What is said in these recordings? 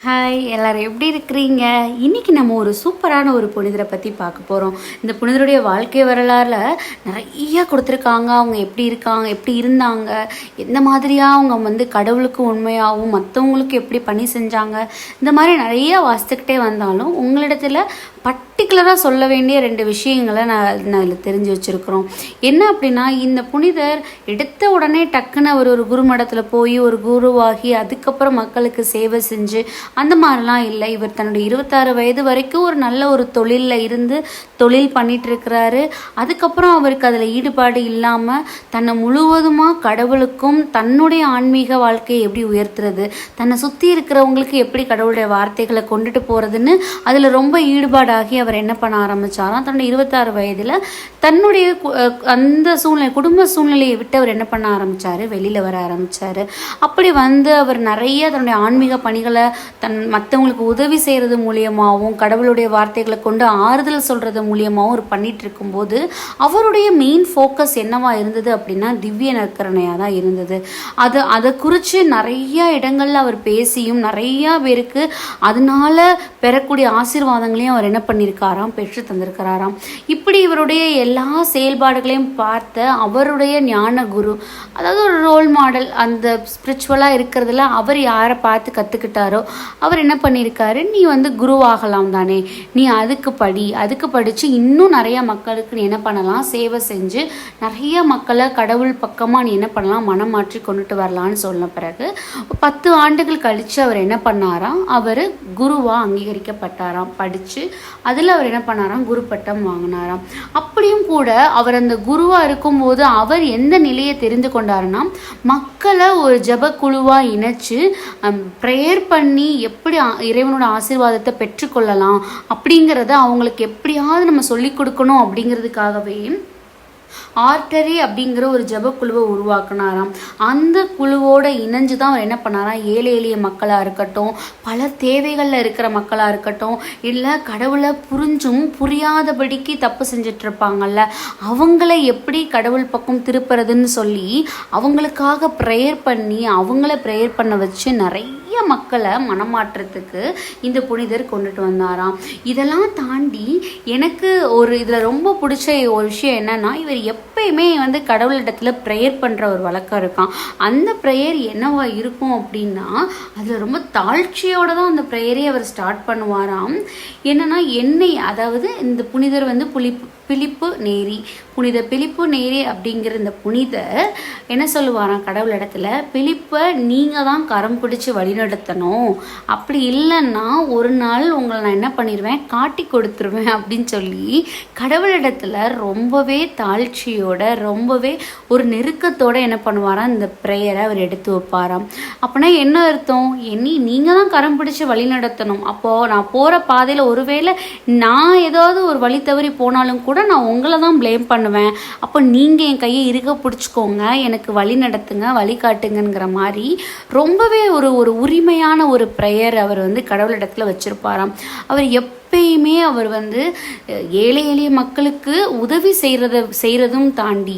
Hi எல்லோரும் எப்படி இருக்கிறீங்க? இன்னைக்கு நம்ம ஒரு சூப்பரான ஒரு புனிதரை பற்றி பார்க்க போகிறோம் இந்த புனிதருடைய வாழ்க்கை வரலாறில் நிறைய கொடுத்துருக்காங்க. அவங்க எப்படி இருக்காங்க எப்படி இருந்தாங்க எந்த மாதிரியாக அவங்க வந்து கடவுளுக்கு உண்மையாகவும் மற்றவங்களுக்கு எப்படி பணி செஞ்சாங்க இந்த மாதிரி நிறைய வாசித்துக்கிட்டே வந்தாலும் உங்களிடத்தில் பர்டிகுலராக சொல்ல வேண்டிய ரெண்டு விஷயங்களை நான் நான் இதில் தெரிஞ்சு வச்சுருக்குறோம். என்ன அப்படின்னா இந்த புனிதர் எடுத்த உடனே டக்குன்னு அவர் ஒரு குருமடத்தில் போய் ஒரு குருவாகி அதுக்கப்புறம் மக்களுக்கு சேவை செஞ்சு அந்த மாதிரிலாம் இல்லை. இவர் தன்னுடைய இருபத்தாறு வயது வரைக்கும் ஒரு நல்ல ஒரு தொழிலில் இருந்து தொழில் பண்ணிட்டு இருக்கிறாரு அதுக்கப்புறம் அவருக்கு அதில் ஈடுபாடு இல்லாமல் தன்னை முழுவதுமாக கடவுளுக்கும் தன்னுடைய ஆன்மீக வாழ்க்கையை எப்படி உயர்த்துறது தன்னை சுற்றி இருக்கிறவங்களுக்கு எப்படி கடவுளுடைய வார்த்தைகளை கொண்டுட்டு போகிறதுன்னு அதில் ரொம்ப ஈடுபாடாகி அவர் என்ன பண்ண ஆரம்பித்தாராம் தன்னுடைய இருபத்தாறு வயதில் தன்னுடைய அந்த சூழ்நிலை குடும்ப சூழ்நிலையை விட்டு அவர் என்ன பண்ண ஆரம்பிச்சாரு? வெளியில் வர ஆரம்பித்தார் அப்படி வந்து அவர் நிறைய தன்னுடைய ஆன்மீக பணிகளை தன் மற்றவங்களுக்கு உதவி செய்கிறது மூலியமாகவும் கடவுளுடைய வார்த்தைகளை கொண்டு ஆறுதல் சொல்கிறது மூலியமாகவும் அவர் பண்ணிகிட்டு இருக்கும்போது அவருடைய மெயின் ஃபோக்கஸ் என்னவாக இருந்தது அப்படின்னா திவ்ய நற்கரணையாக தான் இருந்தது. அது அதை குறித்து நிறைய இடங்களில் அவர் பேசியும் நிறையா பேருக்கு அதனால் பெறக்கூடிய ஆசீர்வாதங்களையும் அவர் என்ன பண்ணியிருக்காராம் பெற்று தந்திருக்கிறாராம். இப்படி இவருடைய எல்லா செயல்பாடுகளையும் பார்த்த அவருடைய ஞான குரு அதாவது ஒரு ரோல் மாடல் அந்த ஸ்பிரிச்சுவலாக இருக்கிறதுல அவர் யாரை பார்த்து கற்றுக்கிட்டாரோ அவர் என்ன பண்ணியிருக்காரு நீ வந்து குருவாகலாம் தானே. நீ அதுக்கு படி. அதுக்கு படித்து இன்னும் நிறைய மக்களுக்கு நீ என்ன பண்ணலாம்? சேவை செஞ்சு நிறைய மக்களை கடவுள் பக்கமாக நீ என்ன பண்ணலாம்? மனம் மாற்றி கொண்டுட்டு வரலான்னு சொன்ன பிறகு பத்து ஆண்டுகள் கழித்து அவர் என்ன பண்ணாராம்? அவர் குருவாக அங்கீகரிக்கப்பட்டாராம். படித்து அதில் அவர் என்ன பண்ணாராம்? குரு பட்டம் வாங்கினாராம். அப்படியும் கூட அவர் அந்த குருவாக இருக்கும்போது அவர் எந்த நிலையை தெரிந்து கொண்டாருன்னா மக்களை ஒரு ஜப குழுவாக இணைச்சு ப்ரேயர் பண்ணி எப்படி இறைவனோட ஆசீர்வாதத்தை பெற்றுக்கொள்ளலாம் அப்படிங்கிறத அவங்களுக்கு எப்படியாவது நம்ம சொல்லிக் கொடுக்கணும் அப்படிங்கிறதுக்காகவே ஆர்டரி அப்படிங்கிற ஒரு ஜெப குழுவை உருவாக்குனாராம். அந்த குழுவோட இணைஞ்சு தான் அவர் என்ன பண்ணாராம்? ஏழை எளிய மக்களாக இருக்கட்டும் பல தேவைகளில் இருக்கிற மக்களாக இருக்கட்டும் இல்லை கடவுளை புரிஞ்சும் புரியாதபடிக்கு தப்பு செஞ்சுட்டு அவங்கள எப்படி கடவுள் பக்கம் திருப்புறதுன்னு சொல்லி அவங்களுக்காக ப்ரேயர் பண்ணி அவங்கள ப்ரேயர் பண்ண வச்சு நிறைய நிறைய மக்களை மனமாற்றத்துக்கு இந்த புனிதர் கொண்டுட்டு வந்தாராம். இதெல்லாம் தாண்டி எனக்கு ஒரு இதில் ரொம்ப பிடிச்ச ஒரு விஷயம் என்னன்னா இவர் எப்பயுமே வந்து கடவுளிடத்தில் ப்ரேயர் பண்ணுற ஒரு வழக்கம் இருக்கான் அந்த ப்ரேயர் என்னவா இருக்கும் அப்படின்னா அதில் ரொம்ப தாழ்ச்சியோட தான் அந்த ப்ரேயரே அவர் ஸ்டார்ட் பண்ணுவாராம். என்னன்னா என்னை அதாவது இந்த புனிதர் வந்து புலி பிலிப்பு நேரி. புனித பிலிப்பு நேரி அப்படிங்கிற இந்த புனிதர் என்ன சொல்லுவாராம் கடவுள் இடத்துல? பிலிப்பை நீங்கள் தான் கரம் பிடிச்சி வழிநடத்தணும். அப்படி இல்லைன்னா ஒரு நாள் உங்களை நான் என்ன பண்ணிடுவேன் காட்டி கொடுத்துருவேன் அப்படின்னு சொல்லி கடவுளிடத்துல ரொம்பவே தாழ்ச்சியோட ரொம்பவே ஒரு நெருக்கத்தோட என்ன பண்ணுவாராம் இந்த ப்ரேயரை அவர் எடுத்து வைப்பாராம். அப்படின்னா என்ன அர்த்தம்? என்னி நீங்கள் தான் கரம் பிடிச்சி வழி நடத்தணும் அப்போது நான் போகிற பாதையில் ஒருவேளை நான் ஏதாவது ஒரு வழி தவறி போனாலும் கூட நான் உங்களை தான் ப்ளேம் பண்ணுவேன். அப்போ நீங்கள் என் கையை இருக்க பிடிச்சிக்கோங்க எனக்கு வழி நடத்துங்க வழிகாட்டுங்கிற மாதிரி ரொம்பவே ஒரு ஒரு உரிமையான ஒரு ப்ரேயர் அவர் வந்து கடவுளிடத்துல வச்சுருப்பாராம். அவர் எப்பயுமே அவர் வந்து ஏழை எளிய மக்களுக்கு உதவி செய்கிறத செய்கிறதும் தாண்டி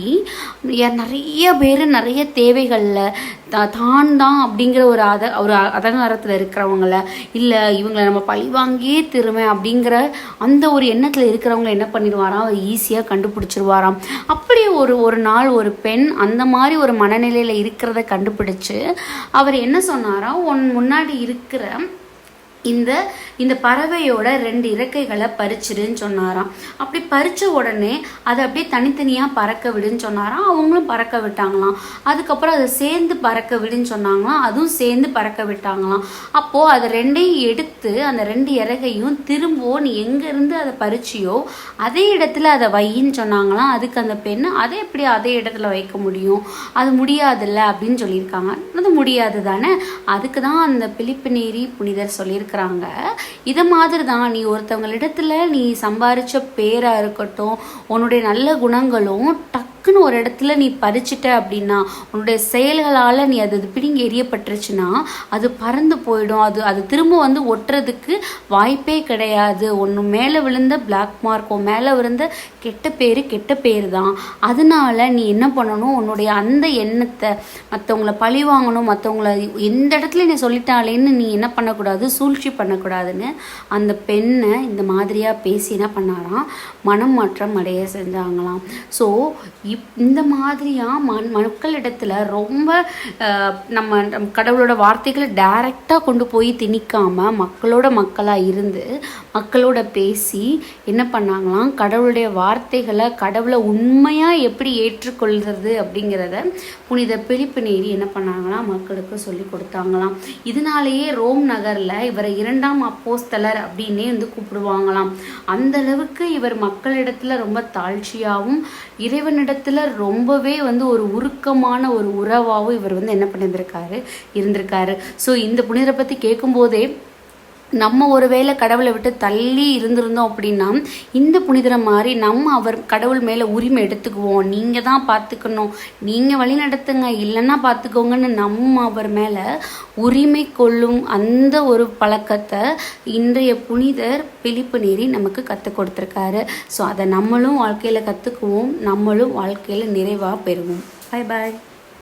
நிறைய பேர் நிறைய தேவைகளில் த தான் தான் அப்படிங்கிற ஒரு அத ஒரு அதங்காரத்தில் இருக்கிறவங்கள இல்லை இவங்களை நம்ம பழி வாங்கியே திரும்ப அப்படிங்கிற அந்த ஒரு எண்ணத்தில் இருக்கிறவங்கள என்ன பண்ணிடுவாராம்? அவர் ஈஸியாக கண்டுபிடிச்சிருவாராம். அப்படி ஒரு ஒரு நாள் ஒரு பெண் அந்த மாதிரி ஒரு மனநிலையில் இருக்கிறத கண்டுபிடிச்சு அவர் என்ன சொன்னாராம்? உன் முன்னாடி இருக்கிற இந்த இந்த பறவையோட ரெண்டு இறக்கைகளை பறிச்சிடுன்னு சொன்னாராம். அப்படி பறிச்ச உடனே அதை அப்படியே தனித்தனியாக பறக்க விடுன்னு சொன்னாராம். அவங்களும் பறக்க விட்டாங்களாம். அதுக்கப்புறம் அதை சேர்ந்து பறக்க விடுன்னு சொன்னாங்களாம். அதுவும் சேர்ந்து பறக்க விட்டாங்களாம். அப்போது அதை ரெண்டையும் எடுத்து அந்த ரெண்டு இறகையும் திரும்பவும் நீ எங்கேருந்து அதை பறிச்சியோ அதே இடத்துல அதை வையின்னு சொன்னாங்களாம். அதுக்கு அந்த பெண் அதை எப்படி அதே இடத்துல வைக்க முடியும்? அது முடியாதுல்ல அப்படின்னு சொல்லியிருக்காங்க. அது முடியாது தானே அதுக்கு தான் அந்த பிலிப்பு நேரி புனிதர் இருக்கிறாங்க இதை மாதிரி தான் நீ ஒருத்தவங்களிடத்துல நீ சம்பாரிச்ச பேராக இருக்கட்டும் உன்னுடைய நல்ல குணங்களும் டக் டக்குன்னு ஒரு இடத்துல நீ பறிச்சிட்ட அப்படின்னா உன்னுடைய செயல்களால் நீ அது அது எரியப்பட்டுருச்சுன்னா அது பறந்து போயிடும். அது அது திரும்ப வந்து ஒட்டுறதுக்கு வாய்ப்பே கிடையாது. ஒன்று மேலே விழுந்த பிளாக் மார்க்கோ மேலே விழுந்த கெட்ட பேர் கெட்ட பேர் தான். அதனால நீ என்ன பண்ணணும்? உன்னுடைய அந்த எண்ணத்தை மற்றவங்கள பழி வாங்கணும். மற்றவங்கள எந்த இடத்துல நீ சொல்லிட்டாலேன்னு நீ என்ன பண்ணக்கூடாது? சூழ்ச்சி பண்ணக்கூடாதுன்னு அந்த பெண்ணை இந்த மாதிரியாக பேசி என்ன பண்ணாராம் மனம் மாற்றம் அடைய செஞ்சாங்களாம். ஸோ இப் இந்த மாதிரியாக மண் மக்களிடத்தில் ரொம்ப நம்ம கடவுளோட வார்த்தைகளை டைரெக்டாக கொண்டு போய் திணிக்காமல் மக்களோட மக்களாக இருந்து மக்களோட பேசி என்ன பண்ணாங்களாம்? கடவுளுடைய வார்த்தைகளை கடவுளை உண்மையாக எப்படி ஏற்றுக்கொள்கிறது அப்படிங்கிறத புனித பிலிப்பு நேரி என்ன பண்ணாங்களாம்? மக்களுக்கு சொல்லி கொடுத்தாங்களாம். இதனாலேயே ரோம் நகரில் இவரை இரண்டாம் அப்போஸ்தலர் அப்படின்னே வந்து கூப்பிடுவாங்களாம். அந்த அளவுக்கு இவர் மக்களிடத்தில் ரொம்ப தாழ்ச்சியாகவும் இறைவனிடத்தில் ரொம்பவே வந்து ஒரு உருக்கமான ஒரு உறவாகவும் இவர் வந்து என்ன பண்ணியிருந்திருக்காரு இருந்திருக்காரு. ஸோ இந்த புனிதரை பற்றி கேட்கும்போதே நம்ம ஒருவேளை கடவுளை விட்டு தள்ளி இருந்திருந்தோம் அப்படின்னா இந்த புனிதரை மாதிரி நம்ம அவர் கடவுள் மேலே உரிமை எடுத்துக்குவோம். நீங்கள் தான் பார்த்துக்கணும். நீங்கள் வழி நடத்துங்க. இல்லைன்னா பார்த்துக்கோங்கன்னு நம்ம அவர் மேலே உரிமை கொள்ளும் அந்த ஒரு பழக்கத்தை இன்றைய புனிதர் பிழிப்பு நேரி நமக்கு கற்றுக் கொடுத்துருக்காரு. ஸோ அதை நம்மளும் வாழ்க்கையில் கற்றுக்குவோம் நம்மளும் வாழ்க்கையில் நிறைவாக பெறுவோம். பாய் பாய்